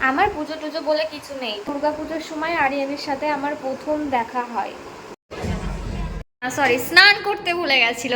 আমার পুজো টুজো বলে কিছু নেই। দুর্গা পুজোর সময় আরিয়ানের সাথে আমার প্রথম দেখা হয়। সরি স্নান করতে ভুলে গেছিল।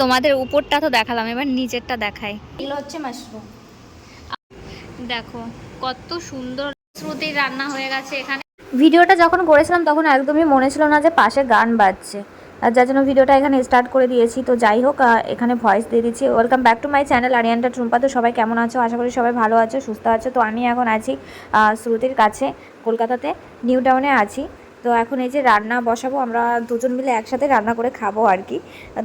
তোমাদের উপরটা তো দেখালাম, এবার নিচেরটা দেখাই। এগুলো হচ্ছে মাশরুম দেখো, কত সুন্দর শ্রুতির রান্না হয়ে গেছে এখানে। ভিডিওটা যখন করেছিলাম তখন একদমই মনে ছিল না যে পাশে গান বাজছে। যার জন্য ভিডিওটা এখানে স্টার্ট করে দিয়েছি, তো যাই হোক এখানে ভয়েস দিয়ে দিচ্ছি। Welcome back to my channel আরিয়ানটা ট্রুম্পা তো সবাই কেমন আছো? আশা করি সবাই ভালো আছো, সুস্থ আছো। তো আমি এখন আছি শ্রুতির কাছে, কলকাতাতে নিউ টাউনে আছি। তো এখন এই যে রান্না বসাবো, আমরা দুজন মিলে একসাথে রান্না করে খাব আর কি।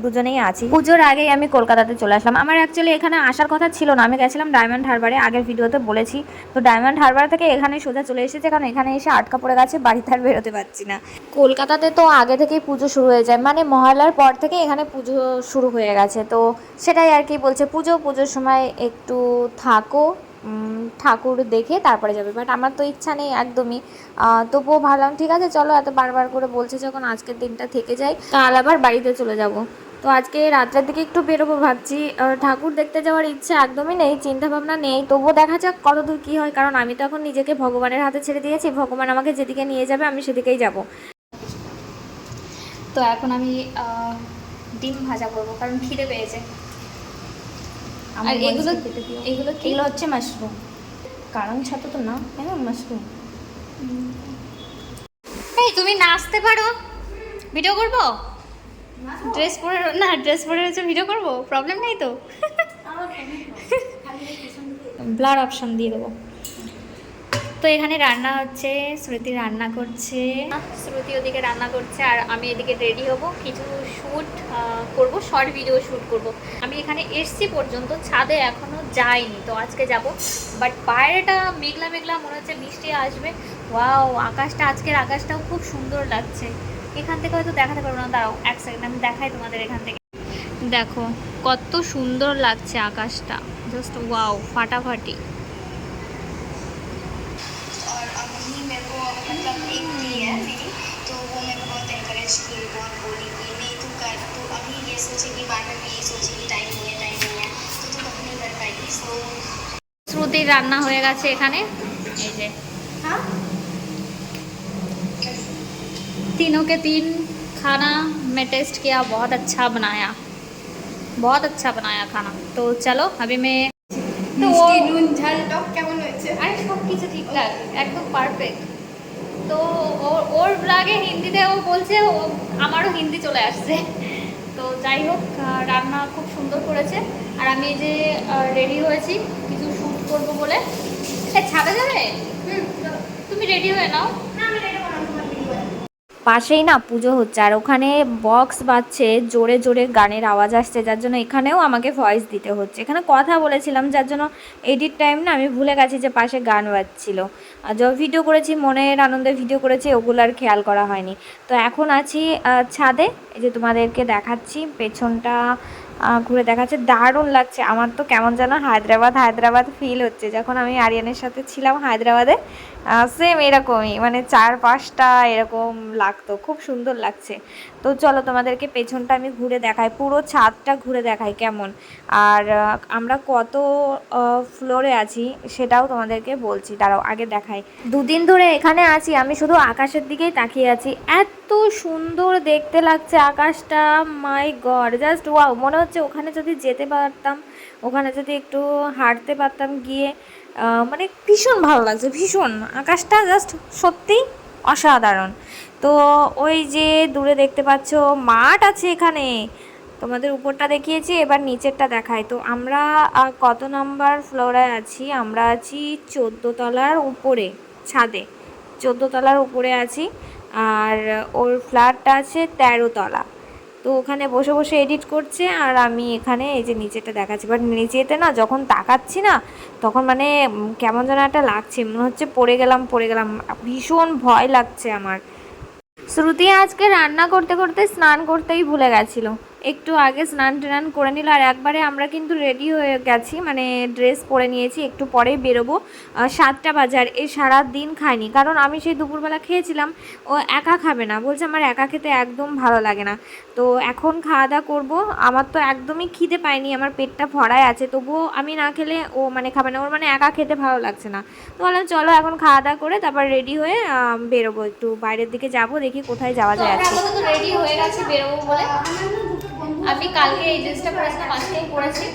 দুজনেই আছি। পুজোর আগেই আমি কলকাতাতে চলে আসলাম। আমার অ্যাকচুয়ালি এখানে আসার কথা ছিল না, আমি গেছিলাম ডায়মন্ড হারবারে আগের ভিডিওতে বলেছি। তো ডায়মন্ড হারবার থেকে এখানে সোজা চলে এসেছে, কারণ এখানে এসে আটকা পড়ে গেছে বাড়িতে আর বেরোতে পারছি না। কলকাতাতে তো আগে থেকেই পুজো শুরু হয়ে যায় মানে মহালয়ার পর থেকে এখানে পুজো শুরু হয়ে গেছে। তো সেটাই আর কি বলছে, পুজো, পুজোর সময় একটু থাকো। ঠাকুর দেখে তারপরে যাবে। বাট আমার তো ইচ্ছা নেই একদমই। তবুও ভাবলাম, ঠিক আছে, চলো এত বারবার করে বলছে যখন আজকের দিনটা থেকে যাই কাল আবার বাড়িতে চলে যাব। তো আজকে রাত্রের দিকে একটু বেরোবো ভাবছি। ঠাকুর দেখতে যাওয়ার ইচ্ছে একদমই নেই চিন্তা ভাবনা নেই। তবুও দেখা যাক কতদূর কী হয়, কারণ আমি তো এখন নিজেকে ভগবানের হাতে ছেড়ে দিয়েছি। ভগবান আমাকে যেদিকে নিয়ে যাবে, আমি সেদিকেই যাব। তো এখন আমি ডিম ভাজা করব, কারণ খিদে পেয়েছে। আর এগুলো এগুলো এগুলো হচ্ছে মাশরুম কারণ ছাতু তো না হ্যাঁ মাশরুম এই তুমি নাচতে পারো। ভিডিও করব? ড্রেস পরে না ড্রেস পরে রয়েছে ভিডিও করব? প্রবলেম নেই তো? ব্লার অপশন দিয়ে দেবো। এখানে রান্না হচ্ছে, শ্রুতি রান্না করছে। শ্রুতি ওদিকে রান্না করছে আর আমি এদিকে রেডি হব। কিছু শ্যুট করব, শর্ট ভিডিও শ্যুট করব। আমি এখানে এসছি পর্যন্ত, ছাদে এখনও যাইনি, তো আজকে যাব। বাট বাইরেটা মেঘলা মেঘলা, মনে হচ্ছে বৃষ্টি আসবে। ওয়াও, আকাশটা, আজকের আকাশটাও খুব সুন্দর লাগছে। এখান থেকে হয়তো দেখাতে পারব না, দাঁড়াও, এক সেকেন্ড আমি দেখাই তোমাদের এখান থেকে। দেখো, কত সুন্দর লাগছে আকাশটা। জাস্ট ওয়াও ফাটাফাটি। इनकरेज की बहुत बोली कि नहीं तू कर तू अभी ये सोचेगी बाद में भी ये सोचेगी टाइम नहीं है टाइम नहीं है तो तू कभी नहीं कर पाएगी सो শ্রুতির রান্না হয়ে গেছে এখানে এই যে हाँ तीनों के तीन खाना मैं टेस्ट किया बहुत अच्छा बनाया बहुत अच्छा बनाया खाना तो चलो अभी मैं তো ও- মিষ্টি নুন ঝাল টক কেমন হয়েছে আরে সব কিছু ঠিকঠাক একদম পারফেক্ট তো ওর ব্লাগে হিন্দিতে ও বলছে, ও আমারও হিন্দি চলে আসছে। তো যাই হোক রান্না খুব সুন্দর করেছে। আর আমি যে রেডি হয়েছি, কিছু শ্যুট করব বলে। ছাদে যাবে? তুমি রেডি হয়ে নাও। পাশেই না পুজো হচ্ছে। আর ওখানে বক্স বাজছে, জোরে জোরে গানের আওয়াজ আসছে, যার জন্য এখানেও আমাকে ভয়েস দিতে হচ্ছে। এখানে কথা বলেছিলাম, যার জন্য এডিট টাইম না আমি ভুলে গেছি যে পাশে গান বাজছিল। আর যখন ভিডিও করেছি, মনের আনন্দে ভিডিও করেছি, ওগুলো আর খেয়াল করা হয়নি। তো এখন আছি ছাদে। এই যে তোমাদেরকে দেখাচ্ছি, পেছনটা ঘুরে দেখাচ্ছে। দারুণ লাগছে। আমার তো কেমন যেন হায়দ্রাবাদ হায়দ্রাবাদ ফিল হচ্ছে। যখন আমি আরিয়ানের সাথে ছিলাম হায়দ্রাবাদে সেম এরকমই। মানে চার পাঁচটা এরকম লাগতো। খুব সুন্দর লাগছে। তো চলো তোমাদেরকে পেছনটা আমি ঘুরে দেখাই। পুরো ছাদটা ঘুরে দেখাই কেমন। আর আমরা কত ফ্লোরে আছি সেটাও তোমাদেরকে বলছি। দাঁড়াও, আগে দেখাই। দুদিন ধরে এখানে আছি। আমি শুধু আকাশের দিকেই তাকিয়ে আছি। এত সুন্দর দেখতে লাগছে আকাশটা। মাই গড জাস্ট ওয়াও মনে হচ্ছে ওখানে যদি যেতে পারতাম, ওখানে যদি একটু হাঁটতে পারতাম গিয়ে। মানে ভীষণ ভালো লাগছে, ভীষণ। আকাশটা জাস্ট সত্যিই অসাধারণ। তো ওই যে দূরে দেখতে পাচ্ছ, মাঠ আছে এখানে। তোমাদের উপরটা দেখিয়েছি, এবার নিচেরটা দেখাই। তো আমরা কত নাম্বার ফ্লোরে আছি? আমরা আছি চোদ্দ তলার উপরে, ছাদে। চোদ্দ তলার উপরে আছি, আর ওর ফ্ল্যাটটা আছে তেরো তলা তো ওখানে বসে বসে এডিট করছে আর আমি এখানে এই যে নিচেটা দেখাচ্ছি। বাট নিচেতে না যখন তাকাচ্ছি না, তখন মানে কেমন যেন একটা লাগছে, মনে হচ্ছে পড়ে গেলাম পড়ে গেলাম। ভীষণ ভয় লাগছে আমার। শ্রুতি আজকে রান্না করতে করতে স্নান করতেই ভুলে গেছিল। একটু আগে স্নান টান করে নিল, আর একবারে আমরা কিন্তু রেডি হয়ে গেছি। মানে ড্রেস পরে নিয়েছি, একটু পরেই বেরোবো। সাতটা বাজার এই সারা দিন খাইনি। কারণ আমি সেই দুপুরবেলা খেয়েছিলাম, ও একা খাবে না। বলছে, আমার একা খেতে একদম ভালো লাগে না। তো এখন খাওয়া দাওয়া করব। আমার তো একদমই খিদে পায়নি, আমার পেটটা ভরাই আছে। তবুও আমি না খেলে ও মানে খাবে না। ওর মানে একা খেতে ভালো লাগছে না। তো বললাম, চলো এখন খাওয়া দাওয়া করে তারপর রেডি হয়ে বেরোবো। একটু বাইরের দিকে যাব, দেখি কোথায় যাওয়া যায় রেডি হয়ে গেছে বেরোবো বলে। আমি কালকে এই ড্রেসটা পরেছিলাম আজকেও পরেছি।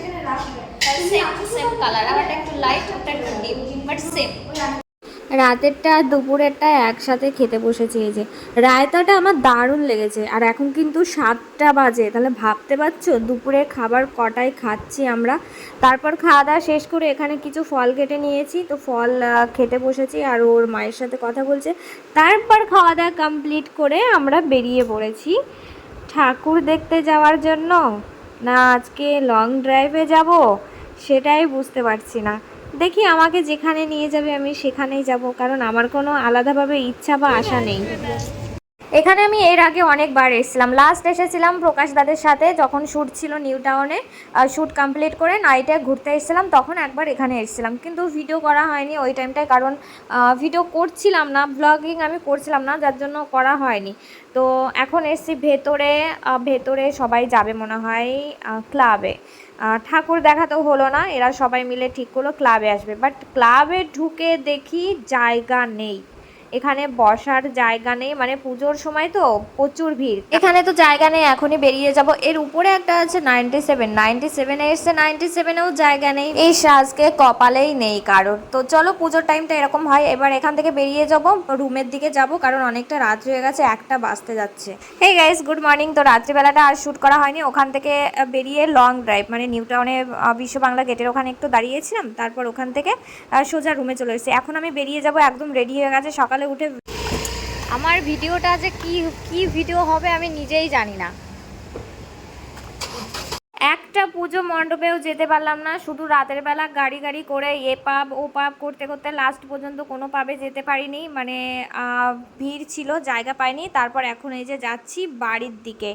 রাতেরটা দুপুরেরটা একসাথে খেতে বসেছি, এই যে। রায়তাটা আমার দারুণ লেগেছে, আর এখন কিন্তু সাতটা বাজে, তাহলে ভাবতে পারছ? দুপুরে খাবার কটায় খাচ্ছি আমরা? তারপর খাওয়া দাওয়া শেষ করে এখানে কিছু ফল কেটে নিয়েছি, তো ফল খেতে বসেছি, আর ওর মায়ের সাথে কথা বলছে। তারপর খাওয়া দাওয়া কমপ্লিট করে আমরা বেরিয়ে পড়েছি। ঠাকুর দেখতে যাওয়ার জন্য? না, আজকে লং ড্রাইভে যাব, সেটাই বুঝতে পারছি না। দেখি আমাকে যেখানে নিয়ে যাবে আমি সেখানেই যাব, কারণ আমার কোনো আলাদাভাবে ইচ্ছা বা আশা নেই। এখানে আমি এর আগে অনেকবার এসেছিলাম। লাস্ট এসেছিলাম প্রকাশ দাদের সাথে যখন শ্যুট ছিল নিউ টাউনে শ্যুট কমপ্লিট করে নাইটে ঘুরতে এসেছিলাম, তখন একবার এখানে এসেছিলাম। কিন্তু ভিডিও করা হয়নি ওই টাইমটায় কারণ ভিডিও করছিলাম না ব্লগিং আমি করছিলাম না, যার জন্য করা হয়নি। তো এখন এসছি ভেতরে ভেতরে সবাই যাবে মনে হয় ক্লাবে ঠাকুর দেখা তো হলো না, এরা সবাই মিলে ঠিক করল ক্লাবে আসবে। বাট ক্লাবে ঢুকে দেখি জায়গা নেই। এখানে বসার জায়গা নেই মানে পুজোর সময় তো প্রচুর ভিড়। এখানে তো জায়গা নেই, এখনই বেরিয়ে যাব। এর উপরে একটা আছে নাইনটি সেভেন নাইনটি সেভেনে এসছে নাইনটি সেভেনেও জায়গা নেই। এই সাজকে কপালেই নেই কারোর। তো চলো পুজোর টাইমটা এরকম হয়, এবার এখান থেকে বেরিয়ে যাব, রুমের দিকে যাব, কারণ অনেকটা রাত হয়ে গেছে, একটা বাজতে যাচ্ছে। হে গাইস গুড মর্নিং তো রাত্রিবেলাটা আর শ্যুট করা হয়নি, ওখান থেকে বেরিয়ে লং ড্রাইভ মানে নিউ টাউনে বিশ্ব বাংলা গেটের ওখানে একটু দাঁড়িয়েছিলাম, তারপর ওখান থেকে সোজা রুমে চলে এসেছি। এখন আমি বেরিয়ে যাব, একদম রেডি হয়ে গেছে, সকালে উঠে আমার ভিডিওটা যে কি কি ভিডিও হবে আমি নিজেই জানি না। একটা পুজো মণ্ডপেও যেতে পারলাম না। শুধু রাতের বেলা গাড়ি গাড়ি করে এ পাব, ও পাব করতে করতে লাস্ট পর্যন্ত কোনো পাবে যেতে পারিনি। মানে ভিড় ছিল, জায়গা পাইনি। তারপর এখন এই যে যাচ্ছি বাড়ির দিকে।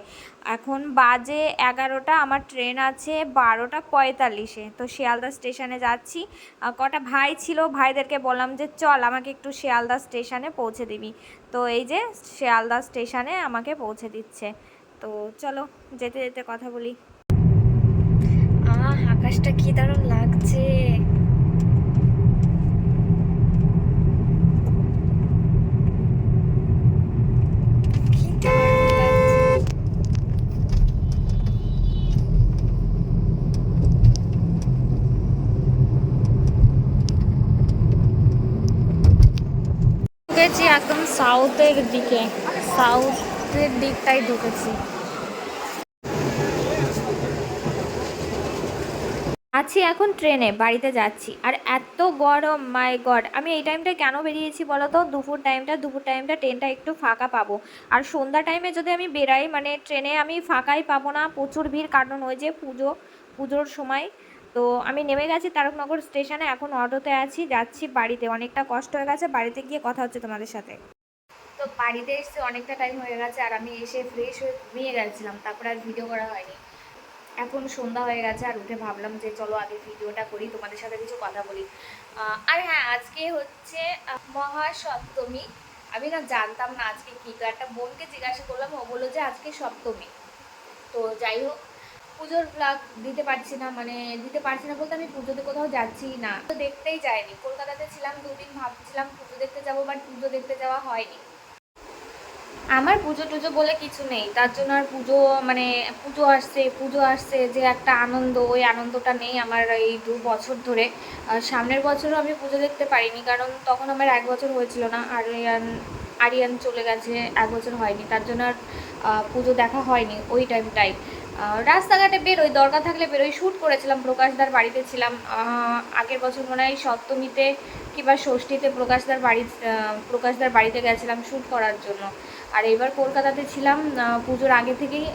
এখন বাজে এগারোটা, আমার ট্রেন আছে বারোটা পঁয়তাল্লিশে। তো শিয়ালদা স্টেশনে যাচ্ছি। কটা ভাই ছিল, ভাইদেরকে বললাম যে, চল আমাকে একটু শিয়ালদা স্টেশনে পৌঁছে দিবি। তো এই যে শিয়ালদা স্টেশনে আমাকে পৌঁছে দিচ্ছে। তো চলো, যেতে যেতে কথা বলি। আকাশটা কি দারুণ লাগছে। ঢুকেছি একদম সাউথের দিকে। সাউথের দিকটাই ঢুকেছি। আছি এখন ট্রেনে, বাড়িতে যাচ্ছি। আর এত গরম মাই গড আমি এই টাইমটা কেন বেরিয়েছি বলো তো দুপুর টাইমটা দুপুর টাইমটা ট্রেনটা একটু ফাঁকা পাবো। আর সন্ধ্যা টাইমে যদি আমি বেরাই মানে ট্রেনে আমি ফাঁকাই পাবো না, প্রচুর ভিড়, কারণ ওই যে পুজো, পুজোর সময়। তো আমি নেমে গেছি তারকনগর স্টেশনে এখন অটোতে আছি, যাচ্ছি বাড়িতে। অনেকটা কষ্ট হয়ে গেছে, বাড়িতে গিয়ে কথা হচ্ছে তোমাদের সাথে। তো বাড়িতে এসে অনেকটা টাইম হয়ে গেছে, আর আমি এসে ফ্রেশ হয়ে ঘুমিয়ে গেছিলাম, তারপরে আর ভিডিও করা হয়নি। এখন সন্ধ্যা হয়ে গেছে আর উঠে ভাবলাম যে চলো আগে ভিডিওটা করি, তোমাদের সাথে কিছু কথা বলি। আর হ্যাঁ আজকে হচ্ছে মহাসপ্তমী। আমি না জানতাম না আজকে কি, তো একটা বোনকে জিজ্ঞাসা করলাম, ও বলল যে আজকে সপ্তমী। তো যাই হোক, পুজোর ব্লগ দিতে পারছি না মানে দিতে পারছি না বলতে আমি পুজোতে কোথাও যাচ্ছি না। তো দেখতেই যাইনি। কলকাতাতে ছিলাম দুদিন, ভাবছিলাম পুজো দেখতে যাব বাট পুজো দেখতে যাওয়া হয়নি। আমার পুজো টুজো বলে কিছু নেই। তার জন্য আর পুজো মানে পুজো আসছে পুজো আসছে যে একটা আনন্দ, ওই আনন্দটা নেই আমার এই দু বছর ধরে। আর সামনের বছরও আমি পুজো দেখতে পারিনি, কারণ তখন আমার এক বছর হয়েছিল না, আরিয়ান আরিয়ান চলে গেছে, এক বছর হয়নি। তার জন্য আর পুজো দেখা হয়নি ওই টাইমটাই রাস্তাঘাটে বেরোই, দরকার থাকলে বেরোই। শ্যুট করেছিলাম প্রকাশদার বাড়িতে ছিলাম। আগের বছর মনে হয় সপ্তমীতে কিংবা ষষ্ঠীতে প্রকাশদার বাড়ি প্রকাশদার বাড়িতে গেছিলাম শ্যুট করার জন্য। আর এবার কলকাতাতে ছিলাম পুজোর আগে থেকেই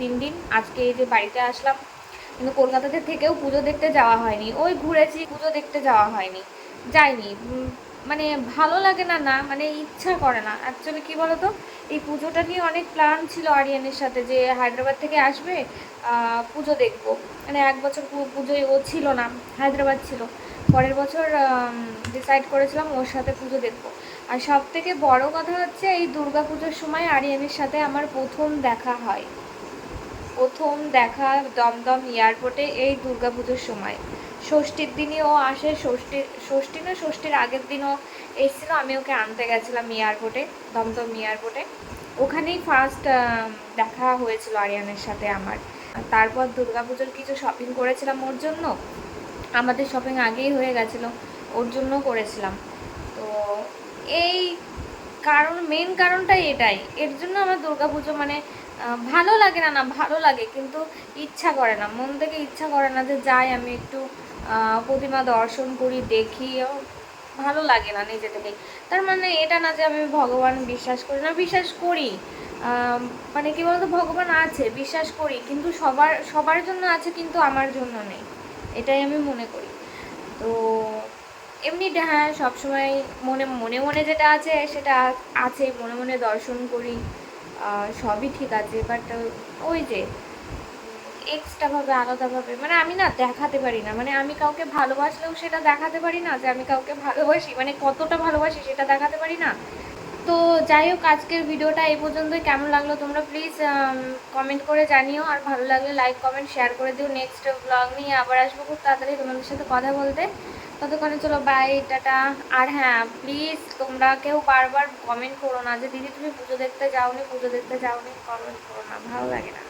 তিন দিন। আজকে এই যে বাড়িতে আসলাম, কিন্তু কলকাতাতে থেকেও পুজো দেখতে যাওয়া হয়নি। ওই ঘুরেছি, পুজো দেখতে যাওয়া হয়নি। যাইনি। মানে ভালো লাগে না না মানে ইচ্ছা করে না। অ্যাকচুয়ালি কী বলো তো এই পুজোটা নিয়ে অনেক প্ল্যান ছিল আরিয়ানের সাথে যে হায়দ্রাবাদ থেকে আসবে পুজো দেখব। মানে এক বছর পুজোয় ও ছিল না, হায়দ্রাবাদ ছিল। পরের বছর ডিসাইড করেছিলাম ওর সাথে পুজো দেখব। আর সব থেকে বড় কথা হচ্ছে এই দুর্গা পুজোর সময় আরিয়ানের সাথে আমার প্রথম দেখা হয়। প্রথম দেখা দমদম এয়ারপোর্টে এই দুর্গা পুজোর সময়। ষষ্ঠীর দিনই ও আসে, ষষ্ঠী ষষ্ঠী না, ষষ্ঠীর আগের দিনও এসেছিল, আমি ওকে আনতে গেছিলাম এয়ারপোর্টে, দমদম এয়ারপোর্টে। ওখানেই ফার্স্ট দেখা হয়েছিল আরিয়ানের সাথে আমার। তারপর দুর্গা পুজোর কিছু শপিং করেছিলাম ওর জন্য। আমাদের শপিং আগেই হয়ে গেছিল, ওর জন্য করেছিলাম। তো এই কারণ মেন কারণটাই এটাই। এর জন্য আমার দুর্গাপুজো মানে ভালো লাগে না না, ভালো লাগে, কিন্তু ইচ্ছা করে না। মন থেকে ইচ্ছা করে না যে যাই, আমি একটু প্রতিমা দর্শন করি, দেখি। ভালো লাগে না নিজে থেকেই তার মানে এটা না যে আমি ভগবান বিশ্বাস করি না, বিশ্বাস করি। মানে কি বলতো, ভগবান আছে, বিশ্বাস করি, কিন্তু সবার সবার জন্য আছে, কিন্তু আমার জন্য নেই। এটাই আমি মনে করি। তো এমনি হ্যাঁ সবসময় মনে মনে মনে যেটা আছে সেটা আছে, মনে মনে দর্শন করি। সবই ঠিক আছে বাট ওই যে এক্সট্রাভাবে আলাদাভাবে মানে আমি না দেখাতে পারি না। মানে আমি কাউকে ভালোবাসলেও সেটা দেখাতে পারি না, যে আমি কাউকে ভালোবাসি। মানে কতটা ভালোবাসি সেটা দেখাতে পারি না। তো যাই হোক, আজকের ভিডিওটা এই পর্যন্তই। কেমন লাগল তোমরা প্লিজ কমেন্ট করে জানিও। আর ভালো লাগলে লাইক কমেন্ট শেয়ার করে দিও। নেক্সট ব্লগ নিয়ে আবার আসব খুব তাড়াতাড়ি তোমাদের সাথে কথা বলতে। ততক্ষণে চলো বাই টাটা। আর হ্যাঁ প্লিজ তোমরা কেউ বারবার কমেন্ট করো না যে, দিদি, তুমি পুজো দেখতে যাওনি, পুজো দেখতে যাওনি কমেন্ট করো না। ভালো লাগে না।